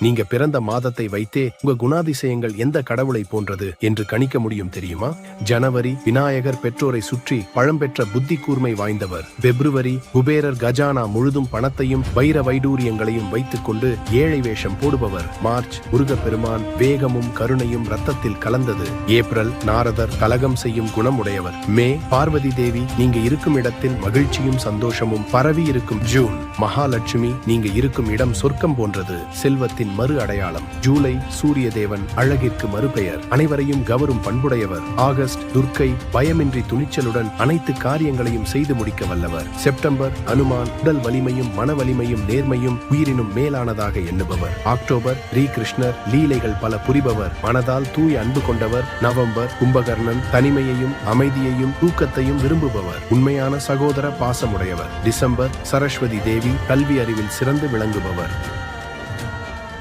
நீங்க பிறந்த மாதத்தை வைத்தே உங்க குணாதிசயங்கள் எந்த கடவுளை போன்றது என்று கணிக்க முடியும் தெரியுமா? ஜனவரி விநாயகர் பெற்றோரை சுற்றி பழம்பெற்ற புத்தி கூர்மை வாய்ந்தவர். பிப்ரவரி குபேரர் கஜானா முழுதும் பணத்தையும் வைர வைடூரியங்களையும் வைத்துக் கொண்டு ஏழை வேஷம் போடுபவர். மார்ச் முருகப்பெருமான் வேகமும் கருணையும் ரத்தத்தில் கலந்தது. ஏப்ரல் நாரதர் கலகம் செய்யும் குணமுடையவர். மே பார்வதி தேவி நீங்க இருக்கும் இடத்தில் மகிழ்ச்சியும் சந்தோஷமும் பரவி இருக்கும். ஜூன் மகாலட்சுமி நீங்க இருக்கும் இடம் சொர்க்கம் போன்றது செல்வத்தின் மறு அடையாளம். ஜூலை சூரிய தேவன் அழகிற்கு மறுபெயர். அனைவரையும் கவரும் பண்புடையவர். ஆகஸ்ட் துர்க்கை பயமின்றி துணிச்சலுடன் அனைத்து காரியங்களையும் செய்து முடிக்க வல்லவர். செப்டம்பர் அனுமான் உடல் வலிமையும் மன வலிமையும் நேர்மையும் உயிரினும் மேலானதாக எண்ணுபவர். அக்டோபர் ஸ்ரீ கிருஷ்ணர் லீலைகள் பல புரிபவர். மனதால் தூய் அன்பு கொண்டவர். நவம்பர் கும்பகர்ணன் தனிமையையும் அமைதியையும் தூக்கத்தையும் விரும்புபவர். உண்மையான சகோதர பாசமுடையவர். டிசம்பர் சரஸ்வதி தேவி கல்வி அறிவில் சிறந்து விளங்குபவர்.